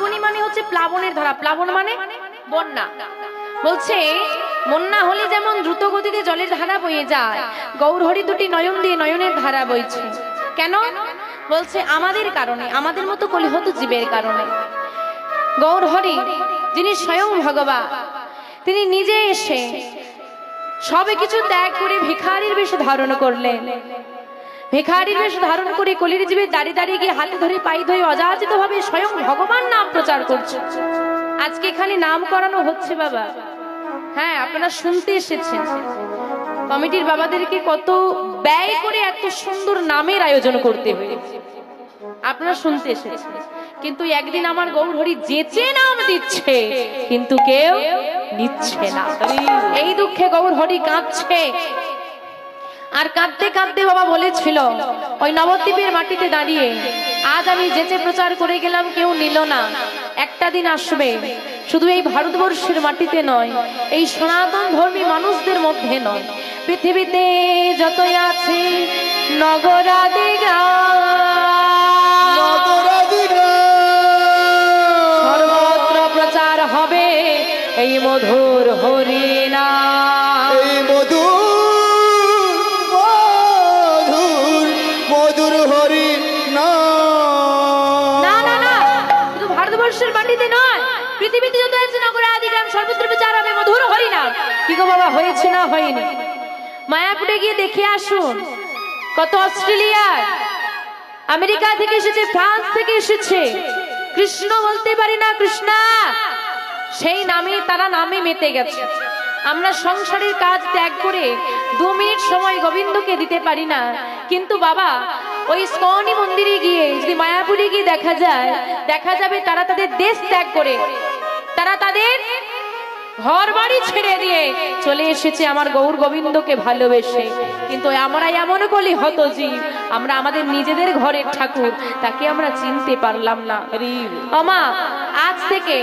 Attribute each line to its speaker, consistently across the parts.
Speaker 1: ফাল্গুনি মানে হচ্ছে প্লাবনের ধারা। প্লাবন মানে বন্যা। বলছে, বন্যা হলে যেমন দ্রুত গতিতে জলের ধারা বয়ে যায়, গৌরহরি দুটি নয়ন দিয়ে নয়নের ধারা বইছে। কেন? বলছে, আমাদের কারণে, আমাদের মতো কলিহত জীবের কারণে। গৌরহরি, যিনি স্বয়ং ভগবান, তিনি নিজে এসে সবে কিছু ত্যাগ করে ভিখারির বেশ ধারণ করলেন। ভিখারির বেশ ধারণ করে কলির জীবে দাঁড়িয়ে দাঁড়িয়ে গিয়ে হাতে ধরে পাই ধরে অযাচিত ভাবে স্বয়ং ভগবান নাম প্রচার করছে। আজকে খালি নাম করানো হচ্ছে বাবা। হ্যাঁ আপনারা শুনতে এসেছেন। কমিটির বাবাদেরকে কত ব্যয় করে এত সুন্দর নামের আয়োজন করতে হয়েছে। আপনারা শুনতে এসেছেন। কিন্তু একদিন আমার গৌরহরি যেচে নাম দিচ্ছে, কিন্তু কেউ নিচ্ছে না। এই দুঃখে গৌরহরি কাঁদছে। আর কাঁদতে কাঁদতে বাবা বলেছিল ওই নবদ্বীপের মাটিতে দাঁড়িয়ে আজ আমি যেচে প্রচার করে গেলাম কেউ নিল না। একটা দিন আসবে। শুধু এই ভারতবর্ষের মাটিতে নয় এই সনাতন ধর্মী মানুষদের মধ্যে নয়। পৃথিবীতে যতই আছে নগরাদি সর্বত্র প্রচার হবে এই মধুর হরিনা
Speaker 2: না
Speaker 1: হয়নি। মায়াপুরে গিয়ে দেখে আসুন কত অস্ট্রেলিয়ার। আমেরিকা থেকে এসেছে, ফ্রান্স থেকে এসেছে। কৃষ্ণ বলতে পারি না, কৃষ্ণা। সেই নামে, তারা নামে মেতে গেছে। আমরা সংসারের কাজ ত্যাগ করে দু মিনিট সময় গোবিন্দকে দিতে পারি না। কিন্তু বাবা, ওই স্কনি মন্দিরে গিয়ে যদি মায়াপুরে গিয়ে দেখা যায়, দেখা যাবে তারা তাদের দেশ ত্যাগ করে। তারা তাদের ঘর বাড়ি ছেড়ে দিয়ে চলে এসেছে আমার গৌর গোবিন্দকে ভালোবেসে। কিন্তু আমরা এমন কলি হত জীব আমরা আমাদের নিজেদের ঘরের ঠাকুর, তাকে আমরা চিনতে পারলাম না। আমা আজ থেকে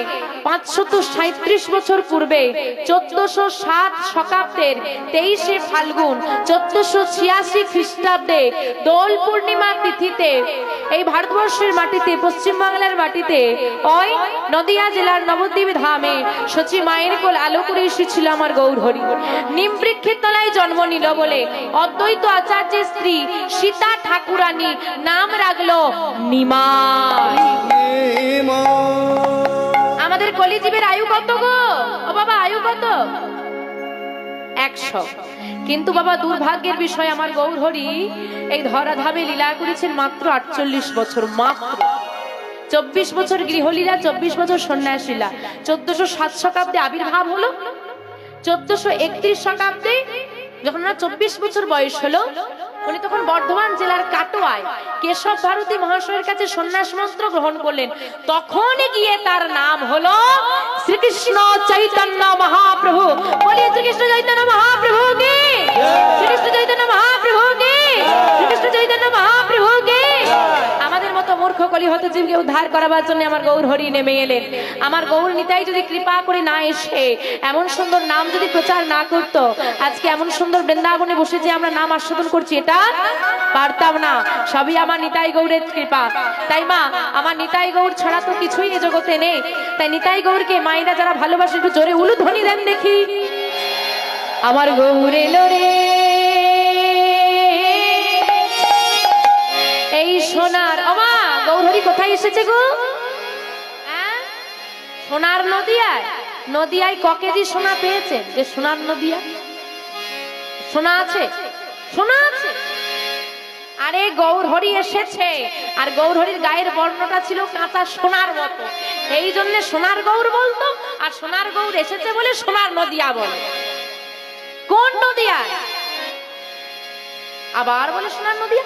Speaker 1: পাঁচশত সাঁত্রিশ বছর পূর্বে চোদ্দশো সাত শতাব্দের তেইশে ফাল্গুন, চোদ্দশো ছিয়াশি খ্রিস্টাব্দে দোল পূর্ণিমা তিথিতে এই ভারতবর্ষের মাটিতে, পশ্চিমবাংলার মাটিতে, ওই নদিয়া জেলার নবদ্বীপ ধামে সচি মায়ের কোল আলো করে এসেছিল আমার গৌরহরি। নিম বৃক্ষের তলায় জন্ম নিল বলে অদ্বৈত আচার্যের স্ত্রী সীতা ঠাকুরানী নাম রাখল নিমা। আমাদের কলিজীবের আয়ু কত গো? ও বাবা, আয়ু কত? একশো। কিন্তু বাবা, দুর্ভাগ্যের বিষয় আমার গৌরহরি, এই ধরাধামে লীলা করেছেন মাত্র আটচল্লিশ বছর, মাত্র। চব্বিশ বছর গৃহলীলা, চব্বিশ বছর সন্ন্যাসীলা চোদ্দশো সাত শতাব্দে আবির্ভাব হলো। চোদ্দশো একত্রিশ শতাব্দে, যখন ওনার চব্বিশ বছর বয়স হলো উনি তখন বর্ধমান জেলার কাটোয়ায় কেশব ভারতী মহাশয়ের কাছে সন্ন্যাস মন্ত্র গ্রহণ করলেন। তখন গিয়ে তার নাম হলো শ্রীকৃষ্ণ চৈতন্য মহাপ্রভু। বলি শ্রীকৃষ্ণ চৈতন্য মহাপ্রভু কি শ্রীকৃষ্ণ চৈতন্য মহাপ্রভু কি শ্রীকৃষ্ণ চৈতন্য মহাপ্রভু কি মূর্খ কলি হতে জীবকে উদ্ধার করাবার জন্য আমার গৌর হরি নেমে এলেন। আমার গৌর নিতাই যদি কৃপা করে না এসে, এমন সুন্দর নাম যদি প্রচার না করত, আজকে এমন সুন্দর বৃন্দাবনে বসে যে আমরা নাম আস্বাদন করছি, এটা পারতাম না। সবই আমার নিতাই গৌরের কৃপা। তাই মা, আমার নিতাই গৌর ছাড়া তো কিছুই এ জগতে নেই। তাই নিতাই গৌরকে মায়েরা যারা ভালোবাসে, একটু জোরে উলু ধ্বনি দেন দেখি। আমার গৌর এলো রে। এই সোনার অমা গৌরহরি কোথায় এসেছে গো? সোনার নদিয়ায়? নদিয়ায় ক কেজি সোনা পেয়েছে। যে সোনার নদিয়া? সোনা আছে? সোনা আছে? আরে গৌরহরি এসেছে। আর গৌরহরির গায়ের বর্ণটা ছিল কাঁচা সোনার মতো। এই জন্য সোনার গৌর বলতো আর সোনার গৌর এসেছে বলে সোনার নদিয়া বলে। কোন নদিয়া? আবার বলে সোনার নদিয়া?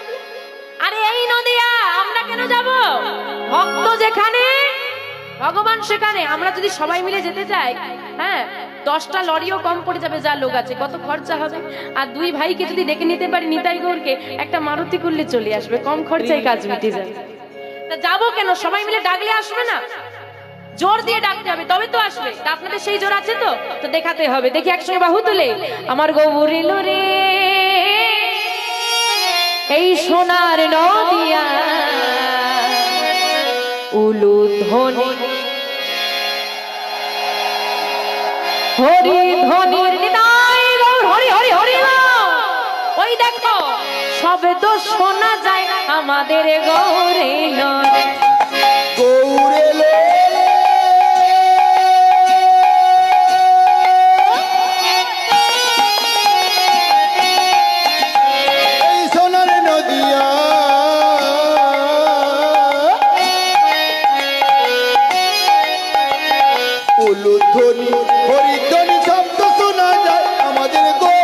Speaker 1: আরে এই নদিয়া, আমরা কেন যাব? ভক্ত যেখানে, ভগবান সেখানে। আমরা যদি সবাই মিলে যেতে চাই হ্যাঁ দশটা লরিও কম পড়ে যাবে যা লোক আছে, কত খরচা হবে? আর দুই ভাইকে যদি ডেকে নিতে পারি নিতাই গৌরকে, একটা মারুতি করলে চলে আসবে, কম খরচায় কাজ মিটে যাবে। তা যাব কেন? সবাই মিলে ডাকলে আসবে না? জোর দিয়ে ডাকতে হবে, তবে তো আসবে। আপনাদের সেই জোর আছে তো? তো দেখাতে হবে। দেখি একসঙ্গে বাহু তুলে। আমার গৌর রে। এই সোনার নদিয়া উলু ধ্বনি হরি ধ্বনি হরি হরি হরি ওই শোনা যায় আমাদের গৌরে নয়
Speaker 2: উলুধ্বনি হরিধ্বনি শব্দ শোনা যায় আমাদের গৌরে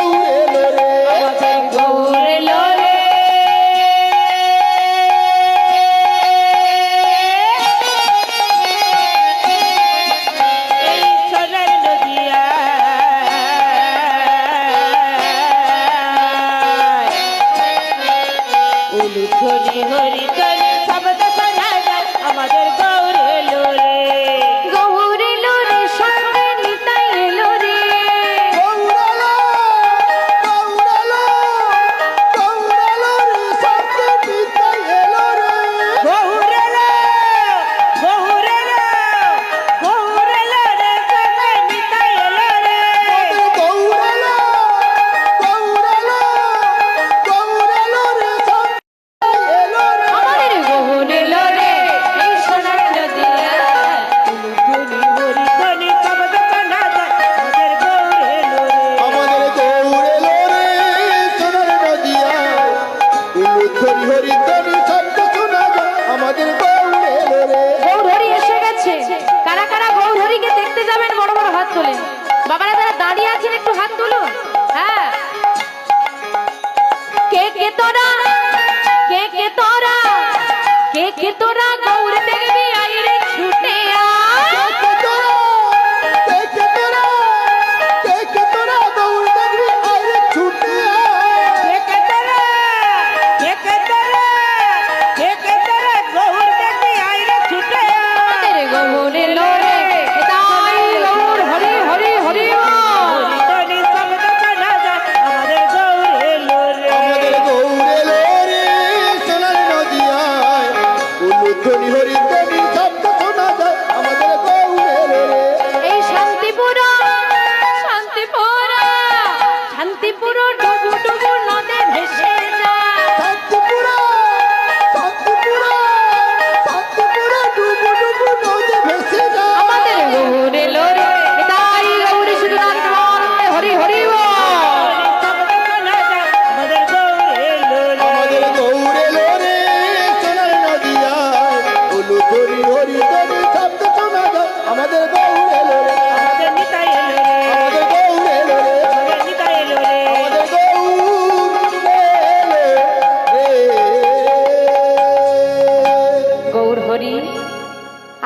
Speaker 1: আছেন একটু হাত তুলুন হ্যাঁ। কে কে তোরা? কে কে তোরা? কে কে তোরা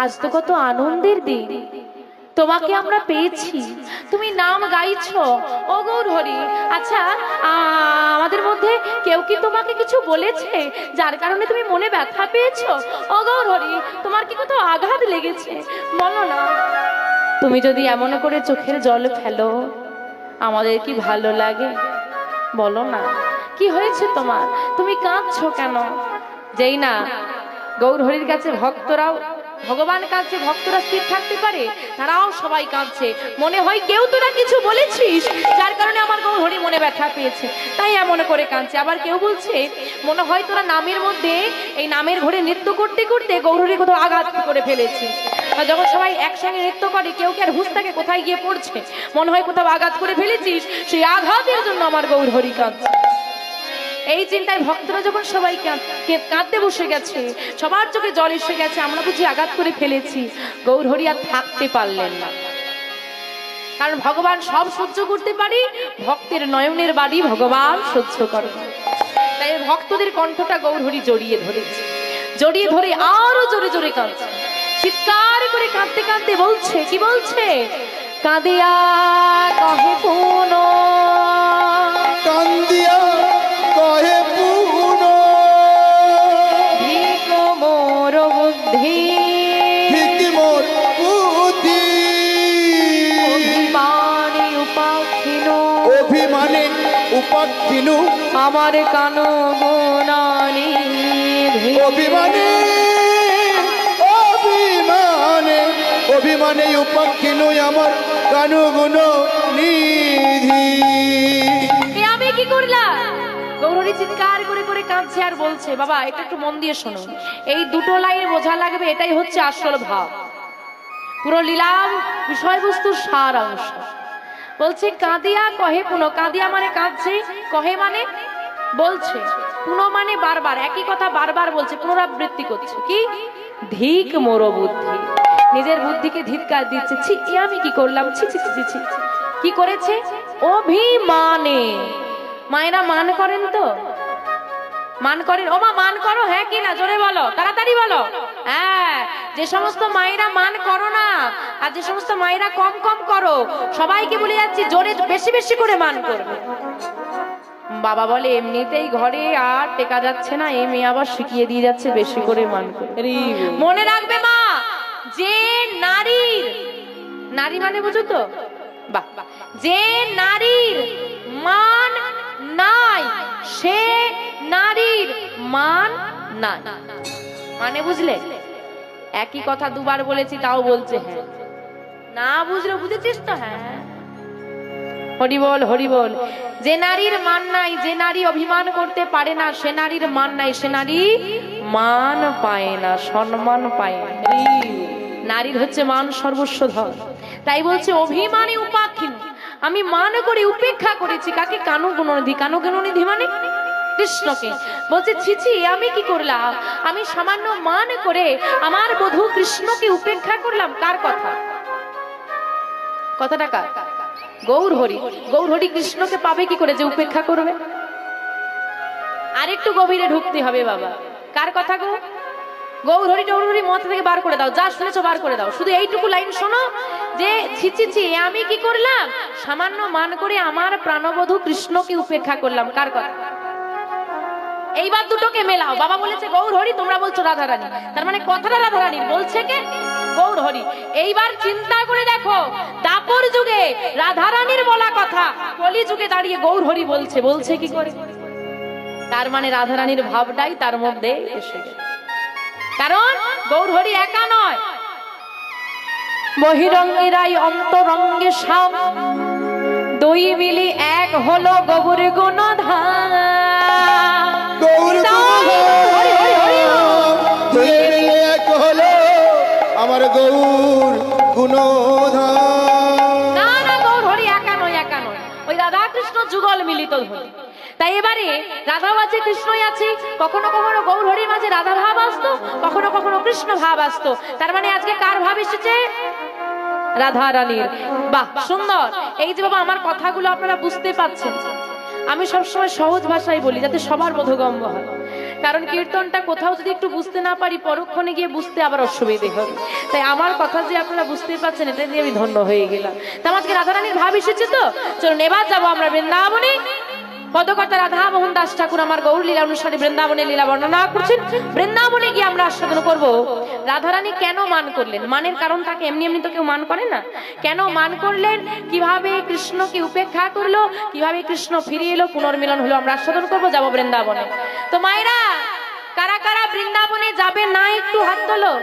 Speaker 1: আজ তো কত আনন্দের দিন। তোমাকে আমরা পেয়েছি। তুমি নাম গাইছো। ও গৌর হরি। আচ্ছা আমাদের মধ্যে কেউ কি তোমাকে কিছু বলেছে? যার কারণে তুমি মনে ব্যথা পেয়েছ? ও গৌর হরি, তোমার কি কোথাও আঘাত লেগেছে? বলো না। তুমি যদি এমন করে চোখের জল ফেলো, আমাদের কি ভালো লাগে? বলো না। কি হয়েছে তোমার? তুমি কাঁদছো কেন? যেই না গৌরহরির কাছে ভক্তরাও ভগবান কাঁদছে, ভক্তরা স্থির থাকতে পারে, তারাও সবাই কাঁদছে। মনে হয় কেউ তোরা কিছু বলেছিস, যার কারণে আমার হরি মনে ব্যথা পেয়েছে। তাই এমন করে কাঁদছে। আবার কেউ বলছে, মনে হয় তোরা নামের মধ্যে, এই নামের ঘরে নৃত্য করতে করতে গৌরহরি কোথাও আঘাত করে ফেলেছিস যখন সবাই একসঙ্গে নৃত্য করে, কেউ কি আর হুঁশ থাকে কোথায় গিয়ে পড়ছে? মনে হয় কোথাও আঘাত করে ফেলেছিস, সেই আঘাতের জন্য আমার গৌর হরি কাঁদছে। এই চিন্তায় ভক্তরা যখন সবাই কাঁদ- কাঁদতে বসে গেছে, সবার চোখে জল এসে গেছে, আমরা বুঝি আঘাত করে ফেলেছি, গৌর হরি আর থাকতে পারলেন না। কারণ ভগবান সব সহ্য করতে পারি, ভক্তের নয়নের বাড়ি ভগবান সহ্য করে তাই ভক্তদের কণ্ঠটা গৌরহরি জড়িয়ে ধরেছে। জড়িয়ে ধরে আরও জোরে জোরে কাঁদছে। চিৎকার করে কাঁদতে কাঁদতে বলছে, কি বলছে? কাঁদিয়া কহে পুন। অভিমানে
Speaker 2: উপাক্ষিনু।
Speaker 1: আমার কান গুণানি
Speaker 2: অভিমানে অভিমানে অভিমানে উপাক্ষিনু আমার কানু গুণ নিধি।
Speaker 1: এ আমি কি করলাম? গৌরী চিৎকার করে করে কাঁদছে আর বলছে বাবা এটা একটু মন দিয়ে শোনো। এই দুটো লাইন বোঝা লাগবে এটাই হচ্ছে আসল ভাব। পুরো লীলাম বিষয়বস্তুর সার অংশ বলছে কাঁদিয়া কহে পুনো কাঁদিয়া মানে কাঁদছে কহে মানে বলছে পুনো মানে বারবার একই কথা বারবার বলছে পুনরাবৃত্তি করছে। কি? ধিক মোর বুদ্ধি। নিজের বুদ্ধিকে ধিক্কার দিচ্ছে ছি এ আমি কি করলাম? ছি ছি ছি, ছি কি করেছে? অভিমানে। মায়েরা মান করেন তো? মান করেন? ও মা মান করো হ্যাঁ কি না? জোরে বলো তাড়াতাড়ি বলো। হ্যাঁ যে সমস্ত মায়েরা মান করো না আর যে সমস্ত মায়েরা কম কম করো সবাইকে বলে যাচ্ছি জোরে বেশি বেশি করে মান করবে বাবা বলে এমনিতেই ঘরে আর টেকা যাচ্ছে না এই মেয়ে আবার শিখিয়ে দিয়ে যাচ্ছে বেশি করে মান করে মনে রাখবে মা যে নারীর নারী মানে বুঝো তো? বাহ। যে নারীর মান নাই সে নারীর মান নাই। মানে বুঝলে? একই কথা দুবার বলেছি, তাও বলছে হ্যাঁ। না বুঝলে বুঝেছিস তো হ্যাঁ? হরি বল হরি বল। যে নারীর মান নাই, যে নারী অভিমান করতে পারে না, সে নারীর মান নাই, সে নারী মান পায় না, সম্মান পায় নারীর হচ্ছে মান সর্বস্ব ধন তাই বলছে, অভিমানী উপাক্ষিন আমি মান করে, উপেক্ষা করেছি। কাকে? কানু গুণনিধি কানু গুণনিধি মানে কৃষ্ণকে। বলছে, ছিছি, আমি কি করলাম? আমি সামান্য মান করে আমার বধূ কৃষ্ণকে উপেক্ষা করলাম। কার কথা? কথাটা কার? গৌর হরি গৌর হরি কৃষ্ণকে পাবে কি করে যে উপেক্ষা করবে? আরেকটু গভীরে ঢুকতে হবে বাবা। কার কথা গো? গৌর হরি গৌর হরি মত থেকে বার করে দাও। যা শুনেছো বার করে দাও। শুধু এইটুকু লাইন শোনো যে ছি ছি ছি, আমি কি করলাম? সামান্য মান করে আমার প্রাণবধূ কৃষ্ণকে উপেক্ষা করলাম। কার কথা? এইবার দুটোকে মেলাও। বাবা বলেছে, গৌর হরি, তোমরা বলছো রাধারানী। তার মানে কথাটা রাধা রাধারানীর বলছে কে? গৌর হরি। এইবার চিন্তা করে দেখো, দাপর যুগে রাধারানীর বলা কথা কলি যুগে দাঁড়িয়ে গৌর হরি বলছে। বলছে কি করে? তার মানে রাধারানীর ভাবটাই তার মধ্যে এসে গেছে কারণ গৌর হরি একা নয়। বহিরঙ্গেরাই অন্তরঙ্গে সাম দুই মিলি এক হলো গবুর গুণধাম মিলিত ধরি তাই এবারে রাধাও আছে, কৃষ্ণই আছে। কখনো কখনো গৌর হরির মাঝে রাধা ভাব আসতো, কখনো কখনো কৃষ্ণ ভাব আসতো। তার মানে আজকে কার ভাব এসেছে? রাধা রানীর। বাহ, সুন্দর। এই যে বাবা, আমার কথাগুলো আপনারা বুঝতে পাচ্ছেন। আমি সবসময় সহজ ভাষায় বলি, যাতে সবার বোধগম্য হয়। কারণ কীর্তনটা কোথাও যদি একটু বুঝতে না পারি, পরক্ষণে গিয়ে বুঝতে আবার অসুবিধে হবে। তাই আমার কথা যে আপনারা বুঝতে পারছেন এটা নিয়ে আমি ধন্য হয়ে গেলাম। তা আজকে রাধারানীর ভাব এসেছে তো? চলুন, এবার যাব আমরা বৃন্দাবনে। পদকর্তা রাধা মোহন দাস ঠাকুর আমার গৌর লীলা অনুসারে বৃন্দাবনের লীলা বর্ণনা করছেন। বৃন্দাবনে গিয়ে আমরা আস্বাদন করব, রাধারানী কেন মান করলেন? মানের কারণ তাকে এমনি এমনি তো কেউ মান করে না। কেন মান করলেন? কীভাবে কৃষ্ণকে উপেক্ষা করল? কীভাবে কৃষ্ণ ফিরে এলো? পুনর্মিলন হলো আমরা আস্বাদন করব, যাব বৃন্দাবনে। তো মায়েরা, কারা কারা বৃন্দাবনে যাবে না একটু হাত তোলো।